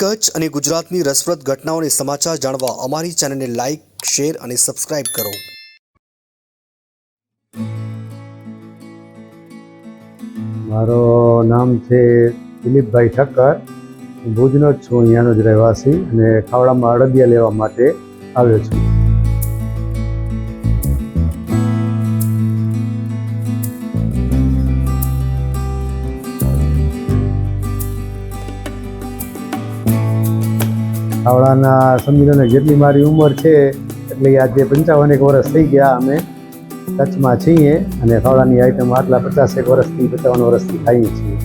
કચ્છ અને ગુજરાતની રસપ્રદ ઘટનાઓને સમાચાર જાણવા અમારી ચેનલને લાઇક શેર અને સબસ્ક્રાઇબ કરો. મારો નામ છે દિલીપભાઈ ઠક્કર. ભુજનો જ છું, અહીંયાનો જ રહેવાસી અને ખાવડામાં અડદિયા લેવા માટે આવ્યો છું. ખાવડાના સમજી લો જેટલી મારી ઉંમર છે, એટલે આજે પંચાવન એક વર્ષ થઈ ગયા અમે કચ્છમાં છીએ અને ખાવડાની આઈટમ આટલા પચાસેક વર્ષથી, પચાવન વર્ષથી ખાઈએ છીએ.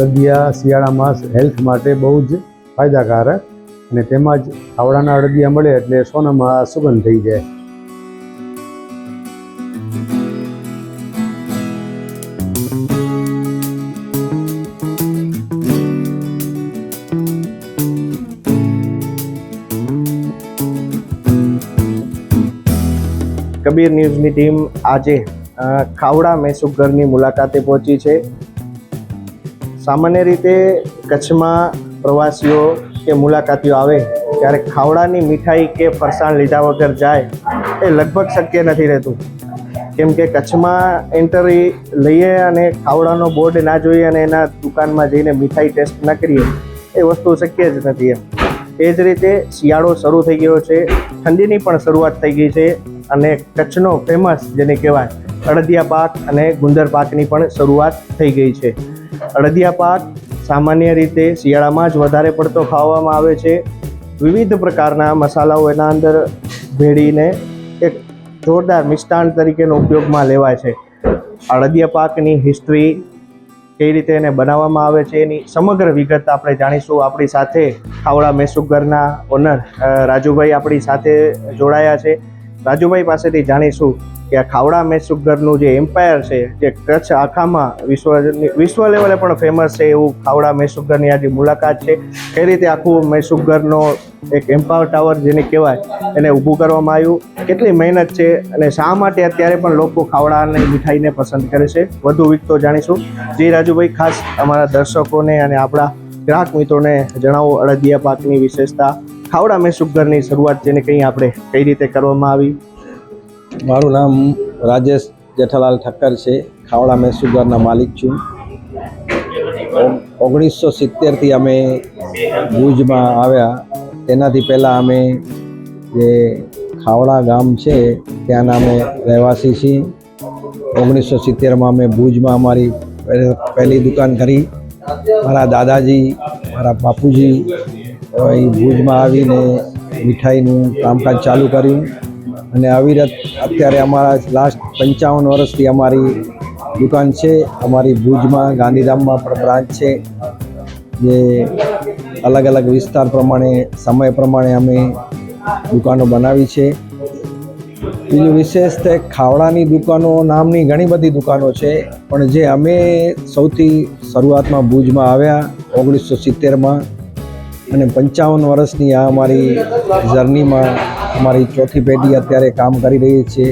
અડદિયા શિયાળામાં હેલ્થ માટે બહુ જ ફાયદાકારક અને તેમાં જ ખાવડાના અડદિયા મળે એટલે સોનામાં સુગંધ થઈ જાય. કબીર ન્યૂઝની ટીમ આજે ખાવડા મેસુગરની મુલાકાતે પહોંચી છે. સામાન્ય રીતે કચ્છમાં પ્રવાસીઓ કે મુલાકાતીઓ આવે, ત્યારે ખાવડાની મીઠાઈ કે ફરસાણ લીધા વગર જાય એ લગભગ શક્ય નથી રહેતું. કેમ કે કચ્છમાં એન્ટરી લઈએ અને ખાવડાનો બોર્ડ ના જોઈએ અને એના દુકાનમાં જઈને મીઠાઈ ટેસ્ટ ના કરીએ, એ વસ્તુ શક્ય જ નથી એમ. એ જ રીતે શિયાળો શરૂ થઈ ગયો છે, ઠંડીની પણ શરૂઆત થઈ ગઈ છે અને કચ્છનો ફેમસ જેને કહેવાય અડદિયા પાક અને ગુંદર પાકની પણ શરૂઆત થઈ ગઈ છે. અડદિયા પાક સામાન્ય રીતે શિયાળામાં જ વધારે પડતો ખાવામાં આવે છે. વિવિધ પ્રકારના મસાલાઓ એના અંદર ભેળીને એક જોરદાર મિષ્ટાન તરીકેનો ઉપયોગમાં લેવાય છે. અડદિયા પાકની હિસ્ટ્રી કઈ રીતે એને બનાવવામાં આવે છે એની સમગ્ર વિગત આપણે જાણીશું. આપણી સાથે ખાવડા મેસુગરના ઓનર રાજુભાઈ આપણી સાથે જોડાયા છે. રાજુભાઈ પાસેથી જાણીશું કે આ ખાવડા મેસુગરનું જે એમ્પાયર છે, જે કચ્છ આખામાં વિશ્વ વિશ્વ લેવલે પણ ફેમસ છે એવું ખાવડા મેસુગરની આજે મુલાકાત છે, કઈ રીતે આખું મેસુગરનો એક એમ્પાવર ટાવર જેને કહેવાય, એને ઊભું કરવામાં આવ્યું, કેટલી મહેનત છે અને શા માટે અત્યારે પણ લોકો ખાવડાની મીઠાઈને પસંદ કરે છે, વધુ વિગતો જાણીશું. જે રાજુભાઈ, ખાસ અમારા દર્શકોને અને આપણા ગ્રાહક મિત્રોને જણાવો અડદિયા પાકની વિશેષતા ખાવડા મેસુગરની શરૂઆત જેને કંઈ આપણે કઈ રીતે કરવામાં આવી? મારું નામ રાજેશ જેઠાલાલ ઠક્કર છે. ખાવડા મેસુગરના માલિક છું. ઓગણીસો સિત્તેરથી અમે ભુજમાં આવ્યા. તેનાથી પહેલાં અમે જે ખાવડા ગામ છે, ત્યાંના અમે રહેવાસી છીએ. ઓગણીસો સિત્તેરમાં અમે ભુજમાં અમારી પહેલી દુકાન કરી. મારા દાદાજી, મારા બાપુજી અહીં ભુજમાં આવીને મીઠાઈનું કામકાજ ચાલુ કર્યું અને અવિરત અત્યારે અમારા લાસ્ટ પંચાવન વર્ષથી અમારી દુકાન છે. અમારી ભુજમાં, ગાંધીધામમાં પણ બ્રાન્ચ છે. જે અલગ અલગ વિસ્તાર પ્રમાણે, સમય પ્રમાણે અમે દુકાનો બનાવી છે. બીજું વિશેષ તે ખાવડાની દુકાનો નામની ઘણી બધી દુકાનો છે, પણ જે અમે સૌથી શરૂઆતમાં ભુજમાં આવ્યા ઓગણીસો સિત્તેરમાં અને પંચાવન વર્ષની આ અમારી જર્નીમાં અમારી ચોથી પેઢી અત્યારે કામ કરી રહી છે.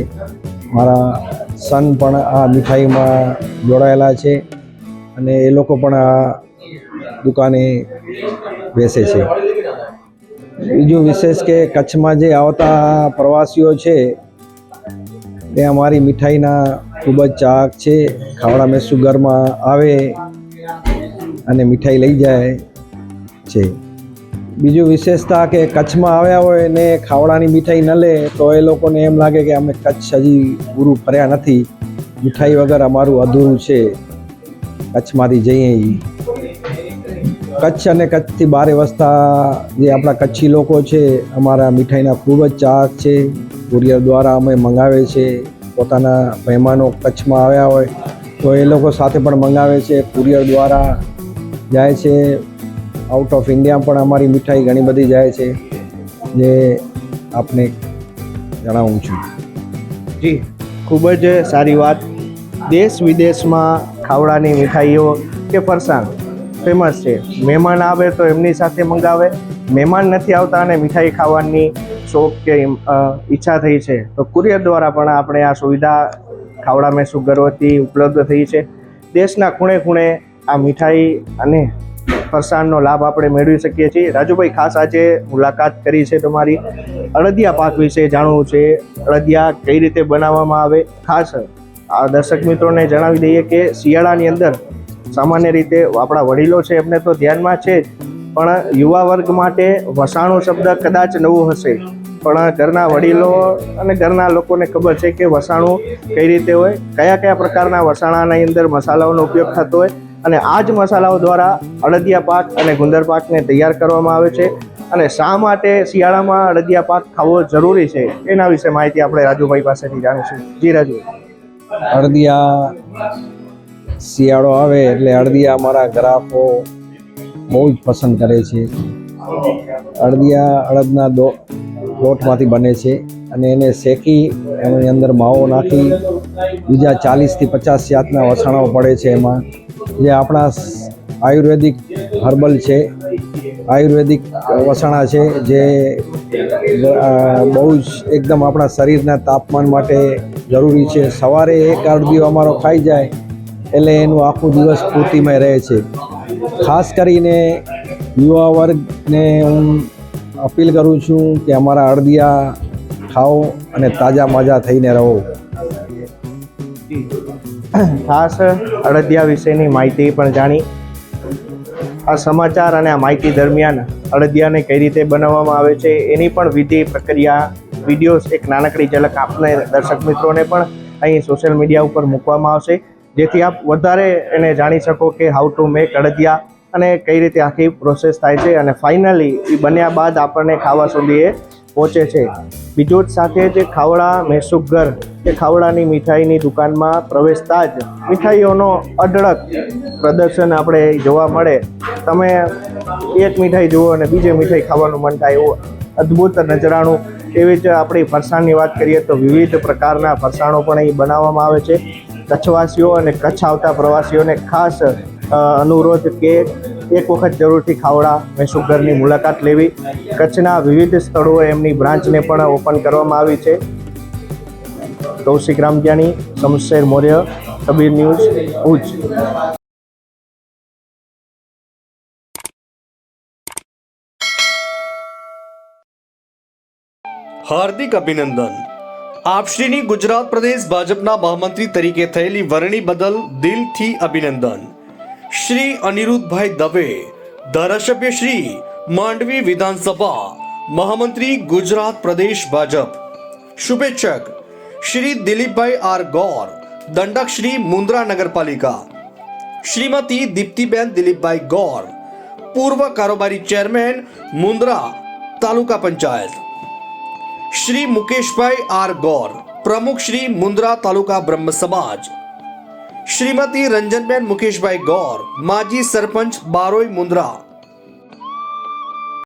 મારા સન પણ આ મીઠાઈમાં જોડાયેલા છે અને એ લોકો પણ આ દુકાને બેસે છે. બીજું વિશેષ કે કચ્છમાં જે આવતા પ્રવાસીઓ છે તે અમારી મીઠાઈના ખૂબ જ ચાહક છે. ખાવડા મેસુગરમાં આવે અને મીઠાઈ લઈ જાય છે. બીજું વિશેષતા કે કચ્છમાં આવ્યા હોય ને ખાવડાની મીઠાઈ ન લે, તો એ લોકોને એમ લાગે કે અમે કચ્છ હજી પૂરું ફર્યા નથી. મીઠાઈ વગર અમારું અધૂરું છે. કચ્છમાંથી જઈએ કચ્છ અને કચ્છથી બારે વસતા જે આપણા કચ્છી લોકો છે, અમારા મીઠાઈના ખૂબ જ ચાહક છે. કુરિયર દ્વારા અમે મંગાવે છે. પોતાના મહેમાનો કચ્છમાં આવ્યા હોય, તો એ લોકો સાથે પણ મંગાવે છે. કુરિયર દ્વારા જાય છે. આઉટ ઓફ ઇન્ડિયા પણ અમારી મીઠાઈ ઘણી બધી જાય છે, જે આપને જણાવું છું. જી, ખૂબ જ સારી વાત. દેશ વિદેશમાં ખાવડાની મીઠાઈઓ કે ફરસાણ ફેમસ છે. મહેમાન આવે તો એમની સાથે મંગાવે. મહેમાન નથી આવતા અને મીઠાઈ ખાવાની શોખ કે ઈચ્છા થઈ છે. તો કુરિયર દ્વારા પણ આપણે આ સુવિધા ખાવડા મેં સુગર ઉપલબ્ધ થઈ છે. દેશના ખૂણે ખૂણે આ મીઠાઈ અને ફરસાણનો લાભ આપણે મેળવી શકીએ છીએ. રાજુભાઈ, ખાસ આજે મુલાકાત કરી છે તમારી. અળદિયા પાક વિશે જાણવું છે. અળદિયા કઈ રીતે બનાવવામાં આવે? ખાસ આ દર્શક મિત્રોને જણાવી દઈએ કે શિયાળાની અંદર સામાન્ય રીતે આપણા વડીલો છે, એમને તો ધ્યાનમાં છે પણ યુવા વર્ગ માટે વસાણો શબ્દ કદાચ નવું હશે. પણ ઘરના વડીલો અને ઘરના લોકોને ખબર છે કે વસાણું કઈ રીતે હોય? કયા કયા પ્રકારના વસાણાની અંદર મસાલાઓનો ઉપયોગ થતો હોય? અને આ જ મસાલાઓ દ્વારા અડદિયા પાક અને ગુંદર પાકને તૈયાર કરવામાં આવે છે. અને શા માટે શિયાળામાં અડદિયા પાક ખાવો જરૂરી છે, એના વિશે માહિતી આપણે રાજુભાઈ પાસેથી જાણીશું. જી રાજુ. અડદિયા શિયાળો આવે એટલે અડદિયા અમારા ગ્રાહકો બહુ જ પસંદ કરે છે. અડદિયા અડદના દો, લોટમાંથી બને છે. અને એને શેકી એની અંદર માવો નાખી, બીજા ચાલીસથી પચાસ જાતના વસાણાઓ પડે છે એમાં. જે આપણા આયુર્વેદિક હર્બલ છે, આયુર્વેદિક વસાણા છે, જે બહુ જ એકદમ આપણા શરીરના તાપમાન માટે જરૂરી છે. સવારે એક અડદિયો અમારો ખાઈ જાય, એટલે એનું આખું દિવસ સ્ફૂર્તિમય રહે છે. ખાસ કરીને યુવા વર્ગને હું અપીલ કરું છું કે અમારા અડદિયા ખાઓ અને તાજા માજા થઈને રહો. ખાસ અડદિયા વિશેની માહિતી પણ જાણી. આ સમાચાર અને આ માહિતી દરમિયાન અડદિયાને કઈ રીતે બનાવવામાં આવે છે એની પણ વિધિ, પ્રક્રિયા, વિડીયોઝ એક નાનકડી ઝલક આપને દર્શક મિત્રોને પણ અહીં સોશિયલ મીડિયા ઉપર મૂકવામાં આવશે. જેથી આપ વધારે એને જાણી શકો કે હાઉ ટુ મેક અડદિયા અને કઈ રીતે આખી પ્રોસેસ થાય છે. અને ફાઇનલી એ બન્યા બાદ આપણને ખાવા સુધી એ પહોંચે છે. બીજું જ સાથે જે ખાવડા મેસુગર કે ખાવડાની મીઠાઈની દુકાનમાં પ્રવેશતા જ મીઠાઈઓનો અઢળક પ્રદર્શન આપણે જોવા મળે. તમે એક મીઠાઈ જુઓ અને બીજી મીઠાઈ ખાવાનું મન થાય એવું અદ્ભુત નજરાણું. એવી જ આપણી ફરસાણની વાત કરીએ તો વિવિધ પ્રકારના ફરસાણો પણ અહીં બનાવવામાં આવે છે. કચ્છવાસીઓ અને કચ્છ આવતા પ્રવાસીઓને ખાસ અનુરોધ કે એક વખત જરૂરથી ખાવડા મેસુગરની મુલાકાત લેવી. કચ્છના વિવિધ સ્થળોએ એમની બ્રાન્ચને પણ ઓપન કરવામાં આવી છે. કૌશિક રામજાની શમશેર મૌર્ય, કબીર ન્યૂઝ, ભુજ. હાર્દિક અભિનંદન. આપશ્રીની ગુજરાત પ્રદેશ ભાજપના મહામંત્રી તરીકે થયેલી વરણી બદલ દિલથી અભિનંદન. શ્રી અનિરુદ્ધભાઈ દવે ધારાસભ્ય શ્રી માંડવી વિધાનસભા મહામંત્રી ગુજરાત પ્રદેશ ભાજપ શુભેચ્છક શ્રી દિલીપભાઈ આર ગોર દંડક શ્રી મુન્દ્રા નગરપાલિકા શ્રીમતી દીપ્તિબેન દિલીપભાઈ ગોર પૂર્વ કારોબારી ચેરમેન મુન્દ્રા તાલુકા પંચાયત શ્રી મુકેશભાઈ આર ગોર પ્રમુખ શ્રી મુન્દ્રા તાલુકા બ્રહ્મ સમાજ શ્રીમતી રંજનબેન મુકેશભાઈ ગોર માજી સરપંચ બારોઈ મુન્દ્રા